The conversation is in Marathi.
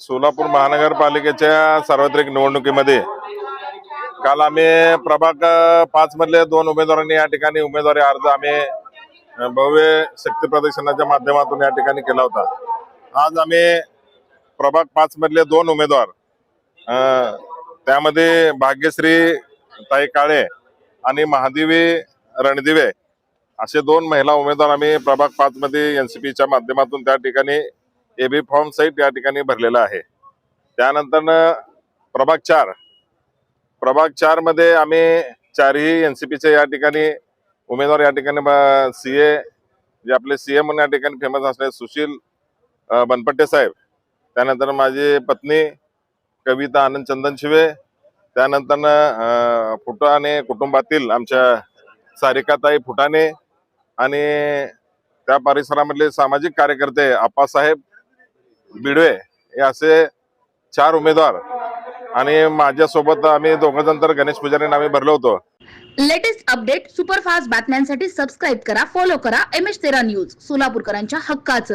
सोलापूर महानगरपालिकेच्या सार्वत्रिक निवडणुकीमध्ये काल आम्ही प्रभाग पाच मधले दोन उमेदवारांनी या ठिकाणी उमेदवारी अर्ज आम्ही भव्य शक्ती प्रदर्शनाच्या माध्यमातून या ठिकाणी केला होता. आज आम्ही प्रभाग पाच मधले दोन उमेदवार त्यामध्ये भाग्यश्री ताई काळे आणि महादेवी रणदिवे असे दोन महिला उमेदवार आम्ही प्रभाग पाच मध्ये एनसीपीच्या माध्यमातून त्या ठिकाणी एबी फॉर्म सहित या ठिकाणी भरलेला आहे. त्यानंतर प्रभाग चार. प्रभाग चारमध्ये आम्ही चारही एनसीपीचे या ठिकाणी उमेदवार या ठिकाणी सी ए जे आपले सी ए म्हणून या ठिकाणी फेमस असले सुशील बनपट्टे साहेब. त्यानंतर माझी पत्नी कविता आनंद चंदन शिवे. त्यानंतर फुटाणे कुटुंबातील आमच्या सारिकाताई फुटाणे आणि त्या परिसरामधले सामाजिक कार्यकर्ते आप्पासाहेब बिडवे हे असे चार उमेदवार आणि माझ्यासोबत आम्ही दोघं जण तर गणेश पुजारीने आम्ही भरलो होतो. लेटेस्ट अपडेट सुपरफास्ट बातम्यांसाठी सबस्क्राईब करा फॉलो करा एम एच तेरा न्यूज सोलापूरकरांच्या हक्काचं.